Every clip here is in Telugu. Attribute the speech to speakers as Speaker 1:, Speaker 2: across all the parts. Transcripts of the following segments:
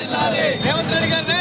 Speaker 1: రేవంత్ రెడ్డి గారి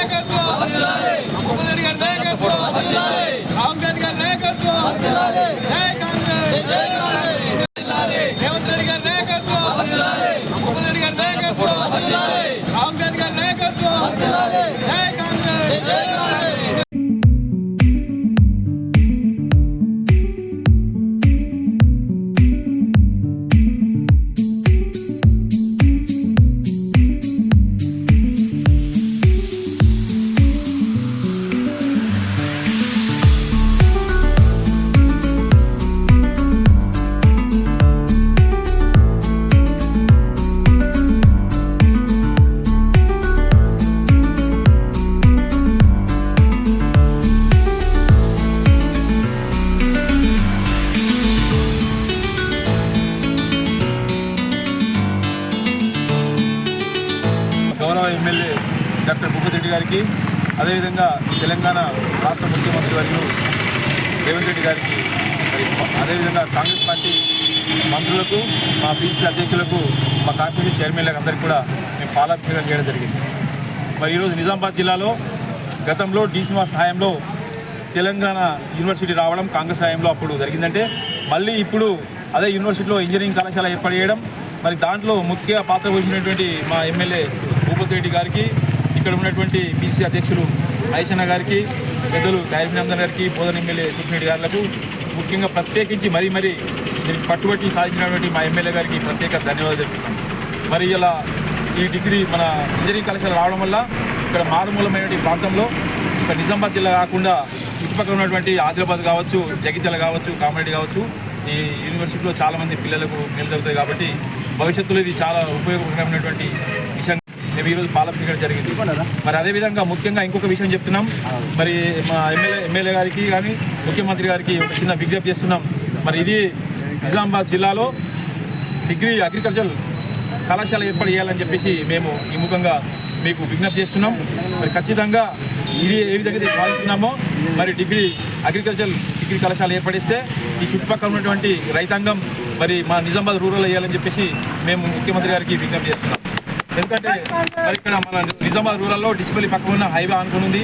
Speaker 2: గౌరవ ఎమ్మెల్యే డాక్టర్ భూపతిరెడ్డి గారికి అదేవిధంగా తెలంగాణ రాష్ట్ర ముఖ్యమంత్రి వర్యులు రేవంత్ రెడ్డి గారికి అదేవిధంగా కాంగ్రెస్ పార్టీ మంత్రులకు మా పీసీ అధ్యక్షులకు మా కార్పొరేషన్ చైర్మన్లకు అందరికీ కూడా మేము పాలాభిషేకం చేయడం జరిగింది. మరి ఈరోజు నిజామాబాద్ జిల్లాలో గతంలో డీ శ్రీనివాస్ సహాయంలో తెలంగాణ యూనివర్సిటీ రావడం కాంగ్రెస్ హయాంలో అప్పుడు జరిగిందంటే మళ్ళీ ఇప్పుడు అదే యూనివర్సిటీలో ఇంజనీరింగ్ కళాశాల ఏర్పాటు చేయడం మరి దాంట్లో ముఖ్య పాత్ర పోషించినటువంటి మా ఎమ్మెల్యే భూపతి రెడ్డి గారికి ఇక్కడ ఉన్నటువంటి బీసీ అధ్యక్షులు ఐషన్న గారికి పెద్దలు ఖైరభినందన్ గారికి బోధన ఎమ్మెల్యే సుఖరెడ్డి గారులకు ముఖ్యంగా ప్రత్యేకించి మరీ మరీ దీనికి పట్టుబట్టి సాధించినటువంటి మా ఎమ్మెల్యే గారికి ప్రత్యేక ధన్యవాదాలు చెప్తున్నాం మరి ఇలా ఈ డిగ్రీ మన ఇంజనీరింగ్ కళాశాల రావడం వల్ల ఇక్కడ మారుమూలమైనటువంటి ప్రాంతంలో ఇక్కడ నిజామాబాద్ జిల్లా కాకుండా చుట్టుపక్కల ఉన్నటువంటి ఆదిలాబాద్ కావచ్చు జగిత్యాల కావచ్చు కామారెడ్డి కావచ్చు ఈ యూనివర్సిటీలో చాలామంది పిల్లలకు మేలు జరుగుతాయి కాబట్టి భవిష్యత్తులో ఇది చాలా ఉపయోగకరమైనటువంటి విషయం. మేము ఈరోజు పాలపించడం జరిగింది. మరి అదేవిధంగా ముఖ్యంగా ఇంకొక విషయం చెప్తున్నాం. మరి మా ఎమ్మెల్యే ఎమ్మెల్యే గారికి కానీ ముఖ్యమంత్రి గారికి ఒక చిన్న విజ్ఞప్తి చేస్తున్నాం. మరి ఇది నిజామాబాద్ జిల్లాలో డిగ్రీ అగ్రికల్చర్ కళాశాల ఏర్పాటు చేయాలని చెప్పేసి మేము ఈ ముఖంగా మీకు విజ్ఞప్తి చేస్తున్నాం. మరి ఖచ్చితంగా ఇది ఏ విధంగా భావిస్తున్నామో మరి డిగ్రీ అగ్రికల్చర్ డిగ్రీ కళాశాల ఏర్పడిస్తే ఈ చుట్టుపక్కల ఉన్నటువంటి రైతాంగం మరి మా నిజామాబాద్ రూరల్ వేయాలని చెప్పేసి మేము ముఖ్యమంత్రి గారికి విజ్ఞప్తి చేస్తున్నాం. ఎందుకంటే మరి ఇక్కడ మన నిజామాబాద్ రూరల్లో డిస్పల్లి పక్కన ఉన్న హైవే అనుకుని ఉంది.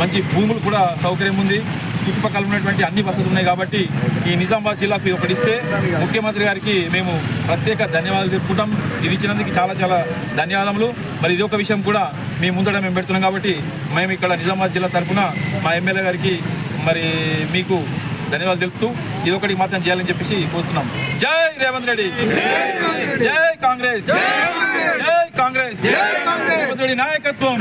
Speaker 2: మంచి భూములు కూడా సౌకర్యం ఉంది. చుట్టుపక్కల ఉన్నటువంటి అన్ని వసతులు ఉన్నాయి కాబట్టి ఈ నిజామాబాద్ జిల్లాకు ఒకటిస్తే ముఖ్యమంత్రి గారికి మేము ప్రత్యేక ధన్యవాదాలు చెప్పుకుంటాం. ఇది ఇచ్చినందుకు చాలా చాలా ధన్యవాదములు. మరి ఇది ఒక విషయం కూడా మేము ముందట మేము పెడుతున్నాం కాబట్టి మేము ఇక్కడ నిజామాబాద్ జిల్లా తరఫున మా ఎమ్మెల్యే గారికి మరి మీకు ధన్యవాదాలు తెలుపుతూ ఇది ఒకటి మాత్రం చేయాలని చెప్పేసి కోరుతున్నాం. జై రేవంత్ రెడ్డి. జై కాంగ్రెస్. జై కాంగ్రెస్. జై కాంగ్రెస్. నాయకత్వం.